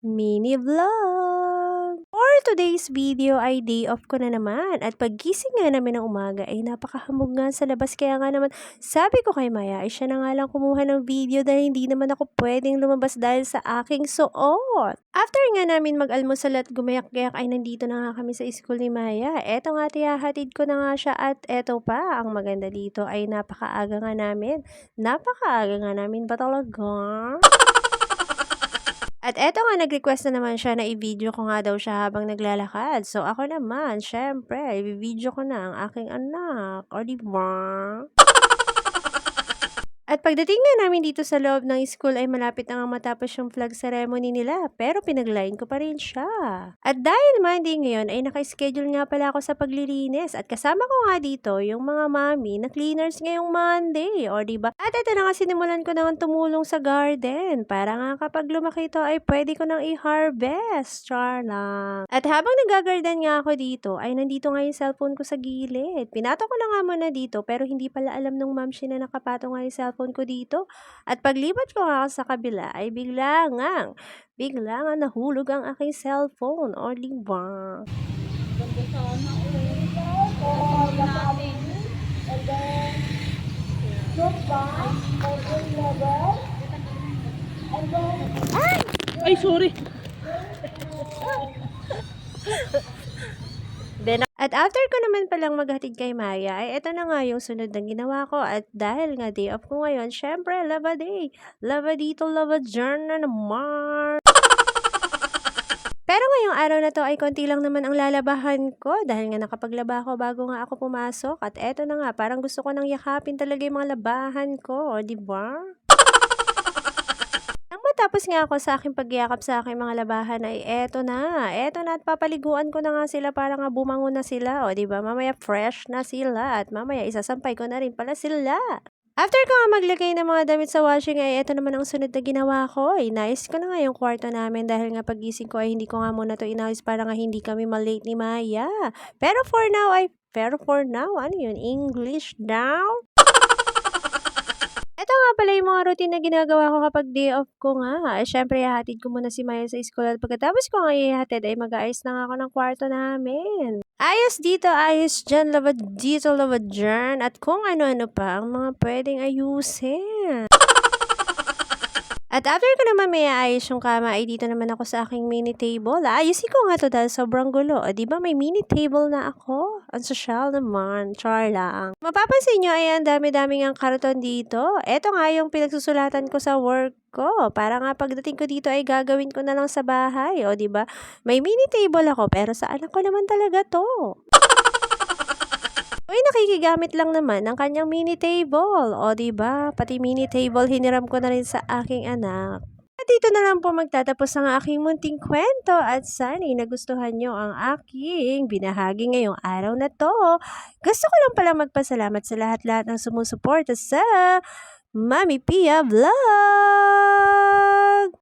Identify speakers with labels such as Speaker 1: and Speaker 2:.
Speaker 1: mini vlog. For today's video ay day off ko na naman at paggising nga namin ng umaga ay napakahamog nga sa labas kaya nga naman sabi ko kay Maya ay siya na nga lang kumuha ng video dahil hindi naman ako pwedeng lumabas dahil sa aking suot. After nga namin mag-almusal at gumayak-gayak ay nandito na nga kami sa school ni Maya. Eto nga tiyahatid ko na nga siya at eto pa ang maganda dito ay napakaaga nga namin. Napakaaga nga namin ba talaga? At eto nga, nag-request na naman siya na i-video ko nga daw siya habang naglalakad. So, ako naman, syempre, i-video ko na ang aking anak. O, di ba? At pagdating nga namin dito sa loob ng school ay malapit na nga matapos yung flag ceremony nila pero pinagline ko pa rin siya. At dahil Monday ngayon ay naka-schedule nga pala ako sa paglilinis at kasama ko nga dito yung mga mami na cleaners ngayong Monday o diba? At ito na nga sinimulan ko na tumulong sa garden para nga kapag lumaki ito ay pwede ko nang i-harvest. Char lang. At habang nag-garden nga ako dito ay nandito nga yung cellphone ko sa gilid. Pinato ko na nga muna dito pero hindi pala alam nung siya na nakapato nga yung cellphone ko dito. At paglipat ko nga sa kabila ay bigla nga, bigla nga nahulog ang aking cellphone. O
Speaker 2: oh. Kasi natin. Ay, sorry.
Speaker 1: Then, at after ko naman palang maghatid kay Maya, ay eto na nga yung sunod na ginawa ko. At dahil nga day off ko ngayon, syempre, lava day. Lava dito, lava dyan na naman. Pero ngayong araw na to ay konti lang naman ang lalabahan ko dahil nga nakapaglaba ako bago nga ako pumasok. At eto na nga, parang gusto ko nang yakapin talaga yung mga labahan ko, o, di ba? Matapos nga ako sa aking pagyakap sa aking mga labahan ay eto na, eto na at papaliguan ko na nga sila para nga bumangon na sila, o ba? Mamaya fresh na sila at mamaya isasampay ko na rin pala sila. After ko nga maglagay ng mga damit sa washing ay eto naman ang sunod na ginawa ko. Inayos ko na nga yung kwarto namin dahil nga pagising ko ay hindi ko nga muna to inayos para nga hindi kami malate ni Maya. Pero for now ay, pero for now, ano yun? English now? Pala yung mga routine na ginagawa ko kapag day off ko nga. Eh, syempre, ihatid ko muna si Maya sa school at pagkatapos ko nga ihatid ay mag-aayos na ako ng kwarto namin. Ayos dito, ayos dyan, laba dito, laba dyan, at kung ano-ano pa ang mga pwedeng ayusin. At after ko naman may ayos yung kama, ay dito naman ako sa aking mini table. Ayusin ko nga to dahil sobrang gulo. O, di ba may mini table na ako? Ang social naman. Char lang. Mapapansin nyo ay ang dami-dami ng karton dito. Ito nga yung pinagsusulatan ko sa work ko. Para nga pagdating ko dito ay gagawin ko na lang sa bahay. O, di ba? May mini table ako pero sa anak ko naman talaga to. Uy, nakikigamit lang naman ng kanyang mini table. O, ba? Pati mini table hiniram ko na rin sa aking anak. At dito na lang po magtatapos ang aking munting kwento at sana'y nagustuhan nyo ang aking binahagi ngayong araw na to. Gusto ko lang pala magpasalamat sa lahat-lahat ng sumusuporta sa Mami Pia Vlog!